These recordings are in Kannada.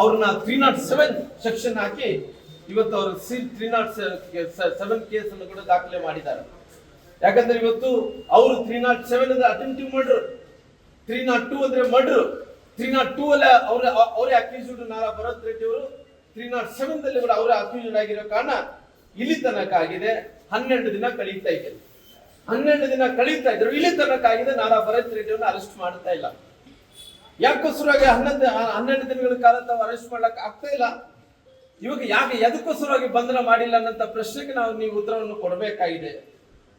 ಅವ್ರನ್ನ ತ್ರೀ ನಾಟ್ ಸೆವೆನ್ ಸೆಕ್ಷನ್ ಹಾಕಿ ಇವತ್ತು ಅವರು C three naught seven case ಅನ್ನು ಕೂಡ ದಾಖಲೆ ಮಾಡಿದ್ದಾರೆ. ಯಾಕಂದ್ರೆ ಇವತ್ತು ಅವರು ತ್ರೀ ನಾಟ್ ಸೆವೆನ್ ಅಂದ್ರೆ attempt of murder three naught two ಅಂದ್ರೆ ಮರ್ಡರ್ ತ್ರೀ ನಾಟ್ ಟೂ ಅಲ್ಲ ಅವ್ರ ಅವರೇ ಅಕ್ಯೂಸ್ಡ್ ನಾರಾ ಭರತ್ ರೆಡ್ಡಿ ಅವರು ತ್ರೀ ನಾಟ್ ಸೆವೆನ್ ಅಲ್ಲಿ ಕೂಡ ಅವರೇ ಅಕ್ಯೂಸ್ಡ್ ಆಗಿರೋ ಕಾರಣ ಇಲ್ಲಿ ತನಕ ಆಗಿದೆ. ಹನ್ನೆರಡು ದಿನ ಕಳೀತಾ ಇದೆ ಹನ್ನೆರಡು ದಿನ ಕಳೀತಾ ಇದ್ರು ಇಲ್ಲಿ ತನಕ ಆಗಿದೆ ನಾರಾ ಭರತ್ ರೆಡ್ಡಿ ಅರೆಸ್ಟ್ ಮಾಡ್ತಾ ಇಲ್ಲ. ಯಾಕೋಸ್ಕರವಾಗಿ ಹನ್ನೊಂದು ಹನ್ನೆರಡು ದಿನಗಳ ಕಾಲ ತಾವು ಅರೆಸ್ಟ್ ಮಾಡಕ್ ಆಗ್ತಾ ಇಲ್ಲ? ಇವಾಗ ಯಾಕೆ ಎದಕ್ಕೋಸ್ಕರವಾಗಿ ಬಂಧನ ಮಾಡಿಲ್ಲ ಅನ್ನಂತ ಪ್ರಶ್ನೆಗೆ ನಾವು ನೀವು ಉತ್ತರವನ್ನು ಕೊಡಬೇಕಾಗಿದೆ.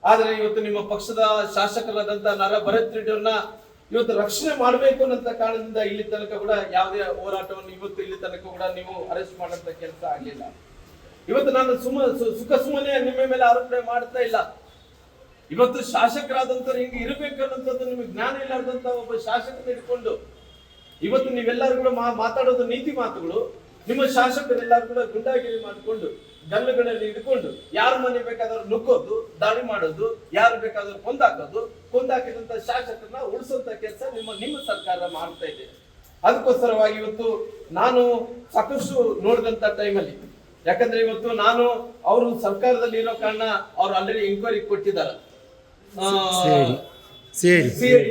ಆದ್ರೆ ಇವತ್ತು ನಿಮ್ಮ ಪಕ್ಷದ ಶಾಸಕರಾದಂತ ನರ ಭರತ್ ರೆಡ್ಡಿ ಅವ್ರನ್ನ ಇವತ್ತು ರಕ್ಷಣೆ ಮಾಡಬೇಕು ಅನ್ನಂತ ಕಾರಣದಿಂದ ಇಲ್ಲಿ ತನಕ ಕೂಡ ಯಾವುದೇ ಹೋರಾಟವನ್ನು ಇವತ್ತು ಇಲ್ಲಿ ತನಕ ಕೂಡ ನೀವು ಅರೆಸ್ಟ್ ಮಾಡಂತ ಕೆಲಸ ಆಗಲಿಲ್ಲ. ಇವತ್ತು ನಾನು ಸುಮ ಸುಖ ಸುಮ್ಮನೆ ನಿಮ್ಮ ಮೇಲೆ ಆರೋಪಣೆ ಮಾಡ್ತಾ ಇಲ್ಲ. ಇವತ್ತು ಶಾಸಕರಾದಂತ ಹಿಂಗೆ ಇರಬೇಕು ಅನ್ನೋಂಥದ್ದು ನಿಮಗೆ ಜ್ಞಾನ ಇಲ್ಲಾರ್ದಂತ ಒಬ್ಬ ಶಾಸಕನ ಹಿಡ್ಕೊಂಡು ಇವತ್ತು ನೀವೆಲ್ಲರೂ ಕೂಡ ಮಾತಾಡೋದು ನೀತಿ ಮಾತುಗಳು. ನಿಮ್ಮ ಶಾಸಕರೆಲ್ಲರೂ ಕೂಡ ಗುಂಡಾಗಿರಿ ಮಾಡಿಕೊಂಡು ಗಲ್ಲುಗಳಲ್ಲಿ ಹಿಡ್ಕೊಂಡು ಯಾರ ಮನೆ ಬೇಕಾದ್ರೂ ನುಗ್ಗೋದು ದಾಳಿ ಮಾಡೋದು ಯಾರು ಬೇಕಾದ್ರೂ ಕೊಂದಾಕೋದು ಕೊಂದಾಕಿದಂತ ಶಾಸಕರನ್ನ ಉಳಿಸುವಂತ ಕೆಲಸ ನಿಮ್ಮ ನಿಮ್ಮ ಸರ್ಕಾರ ಮಾಡ್ತಾ ಇದೆ. ಅದಕ್ಕೋಸ್ಕರವಾಗಿ ಇವತ್ತು ನಾನು ಸಾಕಷ್ಟು ನೋಡಿದಂತ ಟೈಮಲ್ಲಿ ಯಾಕಂದ್ರೆ ಇವತ್ತು ನಾನು ಅವರು ಸರ್ಕಾರದಲ್ಲಿ ಇರೋ ಕಾರಣ ಅವ್ರು ಆಲ್ರೆಡಿ ಎಂಕ್ವೈರಿ ಕೊಟ್ಟಿದ್ದಾರೆ ತನಿಖೆ ಸೇರಿ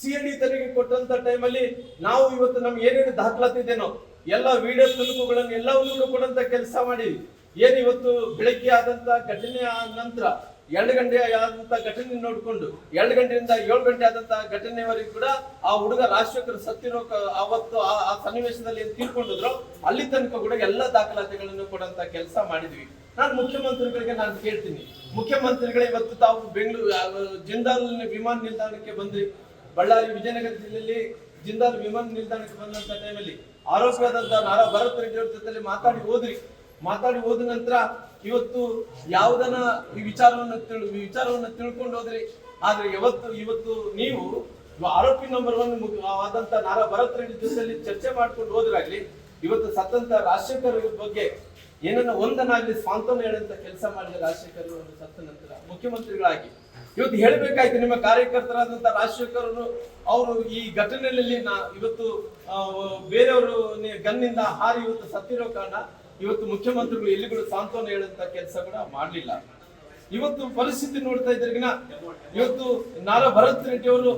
ಸಿಐಡಿ ಎನ್ ಡಿ ತನಿಖೆ ಕೊಟ್ಟಂತ ಟೈಮಲ್ಲಿ ನಾವು ಇವತ್ತು ನಮ್ಗೆ ಏನೇನು ದಾಖಲಾತಿ ಇದೇನೋ ಎಲ್ಲ ವಿಡಿಯೋ ತುಣುಕುಗಳನ್ನು ಎಲ್ಲವನ್ನು ಕೂಡ ಕೊಡಂತ ಕೆಲಸ ಮಾಡಿದ್ವಿ ಏನ್ ಇವತ್ತು ಬೆಳಗ್ಗೆ ಆದಂತ ಘಟನೆ ಆದ ನಂತರ ಎರಡು ಗಂಟೆ ಆದಂತ ಘಟನೆ ನೋಡ್ಕೊಂಡು ಎರಡು ಗಂಟೆಯಿಂದ ಏಳು ಗಂಟೆ ಆದಂತ ಘಟನೆವರೆಗೂ ಕೂಡ ಆ ಹುಡುಗ ರಾಜಶೇಖರ್ ಸತ್ತಿರೋ ಅವತ್ತು ಆ ಆ ಸನ್ನಿವೇಶದಲ್ಲಿ ಏನ್ ತೀರ್ಕೊಂಡಿದ್ರು ಅಲ್ಲಿ ತನಕ ಕೂಡ ಎಲ್ಲ ದಾಖಲಾತಿಗಳನ್ನು ಕೊಡಂತ ಕೆಲಸ ಮಾಡಿದ್ವಿ. ನಾನು ಮುಖ್ಯಮಂತ್ರಿಗಳಿಗೆ ನಾನು ಕೇಳ್ತೀನಿ. ಮುಖ್ಯಮಂತ್ರಿಗಳೇ ಇವತ್ತು ತಾವು ಬೆಂಗಳೂರು ಜಿಂದಾಲ್ ವಿಮಾನ ನಿಲ್ದಾಣಕ್ಕೆ ಬಂದ್ರಿ. ಬಳ್ಳಾರಿ ವಿಜಯನಗರ ಜಿಲ್ಲೆಯಲ್ಲಿ ಜಿಂದಾಲ್ ವಿಮಾನ ನಿಲ್ದಾಣಕ್ಕೆ ಬಂದಂತ ಟೈಮಲ್ಲಿ ಆರೋಪಿಯಾದಂತ ನಾರಾ ಭರತ್ ರೆಡ್ಡಿ ಅವ್ರ ಜೊತೆಲಿ ಮಾತಾಡಿ ಹೋದ್ರಿ. ಮಾತಾಡಿ ಹೋದ ನಂತರ ಇವತ್ತು ಯಾವುದನ್ನ ಈ ವಿಚಾರವನ್ನ ತಿಳ್ ವಿಚಾರವನ್ನ ತಿಳ್ಕೊಂಡು ಹೋದ್ರಿ. ಆದ್ರೆ ಯಾವತ್ತು, ಇವತ್ತು ನೀವು ಆರೋಪಿ ನಂಬರ್ ಒನ್ ಆದಂತ ನಾರಾ ಭರತ್ ರೆಡ್ಡಿ ಜೊತೆಲಿ ಚರ್ಚೆ ಮಾಡ್ಕೊಂಡು ಹೋದ್ರಾಗ್ಲಿ, ಇವತ್ತು ಸತ್ತಂತ ರಾಜಶೇಖರ್ ಬಗ್ಗೆ ಏನನ್ನ ಒಂದನಾಗ್ಲಿ ಸ್ವಾಂತನ ಹೇಳಂತ ಕೆಲಸ ಮಾಡಿದ ರಾಜಶೇಖರ್ ಸತ್ತ ನಂತರ ಮುಖ್ಯಮಂತ್ರಿಗಳಾಗಿ ಇವತ್ತು ಹೇಳಬೇಕಾಯ್ತು, ನಿಮ್ಮ ಕಾರ್ಯಕರ್ತರಾದಂತ ರಾಜಶೇಖರ್ ಅವರು ಈ ಘಟನೆಯಲ್ಲಿ ನಾ ಇವತ್ತು ಬೇರೆಯವರು ಗನ್ನಿಂದ ಹಾರಿ ಇವತ್ತು ಸತ್ತಿರೋ ಕಾರಣ ಇವತ್ತು ಮುಖ್ಯಮಂತ್ರಿಗಳು ಎಲ್ಲಿಗಳು ಸಾಂತ್ವನ ಹೇಳಂತ ಕೆಲಸ ಕೂಡ ಮಾಡಲಿಲ್ಲ. ಇವತ್ತು ಪರಿಸ್ಥಿತಿ ನೋಡ್ತಾ ಇದ್ರಿಗಿನ ಇವತ್ತು ನಾರಾ ಭರತ್ ರೆಡ್ಡಿ ಅವರು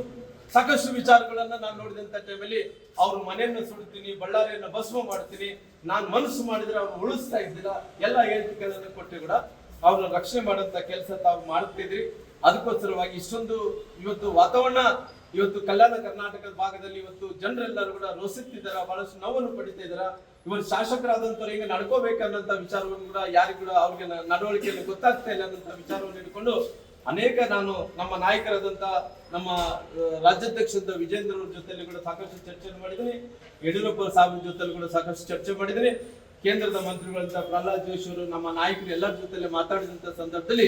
ಸಾಕಷ್ಟು ವಿಚಾರಗಳನ್ನ ನಾನು ನೋಡಿದಂತ ಟೈಮಲ್ಲಿ ಅವ್ರ ಮನೆಯನ್ನು ಸುಡ್ತೀನಿ ಬಳ್ಳಾರಿಯನ್ನ ಭಸ್ಮ ಮಾಡ್ತೀನಿ, ನಾನು ಮನಸ್ಸು ಮಾಡಿದ್ರೆ ಅವ್ರು ಉಳಿಸ್ತಾ ಇದ್ದಿಲ್ಲ, ಎಲ್ಲ ಹೇಳಿಕೆಗಳನ್ನು ಕೊಟ್ಟು ಕೂಡ ಅವ್ರನ್ನ ರಕ್ಷಣೆ ಮಾಡಂತ ಕೆಲಸ ತಾವು ಮಾಡ್ತಿದ್ರಿ. ಅದಕ್ಕೋಸ್ಕರವಾಗಿ ಇಷ್ಟೊಂದು ಇವತ್ತು ವಾತಾವರಣ, ಇವತ್ತು ಕಲ್ಯಾಣ ಕರ್ನಾಟಕದ ಭಾಗದಲ್ಲಿ ಇವತ್ತು ಜನರೆಲ್ಲರೂ ಕೂಡ ರೋಸುತ್ತಿದ್ದಾರೆ, ಬಹಳಷ್ಟು ನೋವನ್ನು ಪಡಿತಾ ಇದ್ದಾರೆ. ಇವರು ಶಾಸಕರಾದಂತವ್ರು ಹೆಂಗೆ ನಡ್ಕೋಬೇಕನ್ನಂತ ವಿಚಾರವನ್ನು ಕೂಡ ಯಾರಿಗೂ ಕೂಡ ಅವ್ರಿಗೆ ನಡವಳಿಕೆಯಲ್ಲಿ ಗೊತ್ತಾಗ್ತಾ ಇಲ್ಲ ಅನ್ನಂತ ವಿಚಾರವನ್ನು ಇಟ್ಕೊಂಡು ಅನೇಕ ನಾನು ನಮ್ಮ ನಾಯಕರಾದಂತ ನಮ್ಮ ರಾಜ್ಯಾಧ್ಯಕ್ಷದ ವಿಜೇಂದ್ರ ಅವ್ರ ಜೊತೆಲಿ ಕೂಡ ಸಾಕಷ್ಟು ಚರ್ಚೆ ಮಾಡಿದ್ದೀನಿ. ಯಡಿಯೂರಪ್ಪ ಸಾಹೇಬ್ ಜೊತೆಲಿ ಕೂಡ ಸಾಕಷ್ಟು ಚರ್ಚೆ ಮಾಡಿದ್ದೀನಿ. ಕೇಂದ್ರದ ಮಂತ್ರಿಗಳಂತ ಪ್ರಹ್ಲಾದ್ ಜೋಶಿ ನಮ್ಮ ನಾಯಕರು ಎಲ್ಲರ ಜೊತೆಯಲ್ಲಿ ಮಾತಾಡಿದಂತ ಸಂದರ್ಭದಲ್ಲಿ